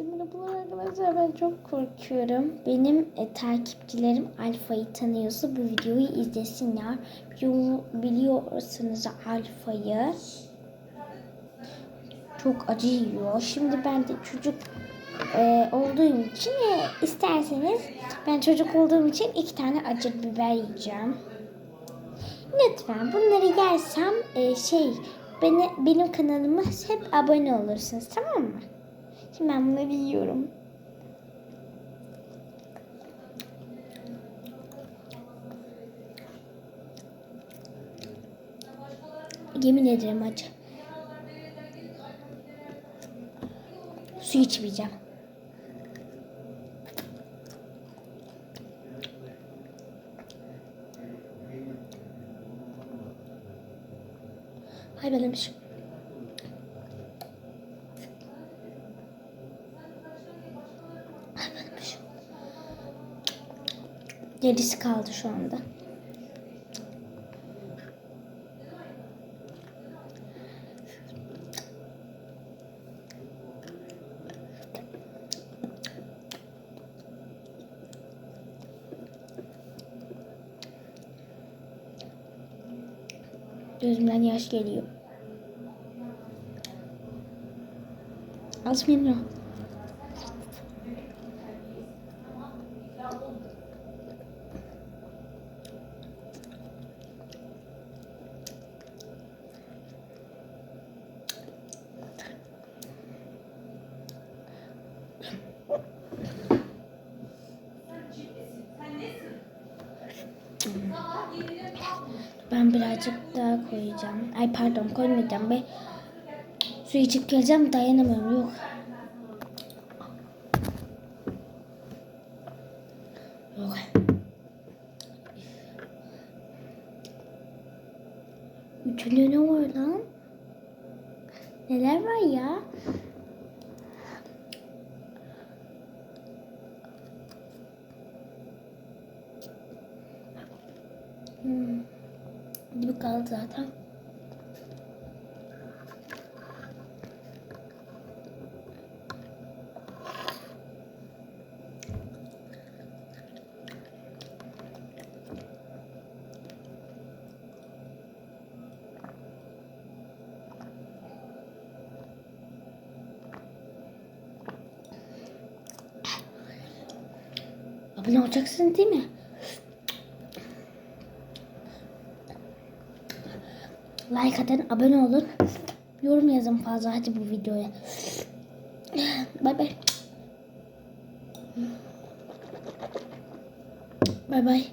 Merhabalar arkadaşlar ben çok korkuyorum. Benim e, takipçilerim Alfa'yı tanıyorsa bu videoyu izlesinler. Biliyor, biliyorsunuz Alfa'yı. Çok acı yiyor. Şimdi ben de çocuk e, olduğum için e, isterseniz ben çocuk olduğum için iki tane acı biber yiyeceğim. Lütfen bunları yersem e, şey beni, benim kanalıma hep abone olursunuz tamam mı? Şimdi ben bunları yiyorum. Yemin ederim acı. Su içmeyeceğim. Hay benimmiş. Hay Gerisi kaldı şu anda. Gözümden yaş geliyor. Az geliyor. Ben birazcık daha koyacağım. Ay pardon koymayacağım be. Su içip geleceğim dayanamıyorum yok. Yok. Üçünde ne var lan? Neler var ya? Hmm. Gibi kaldı zaten. Abone olacaksın değil mi? Like atın, abone olun. Yorum yazın fazla hadi bu videoya. Bay bay. Bay bay.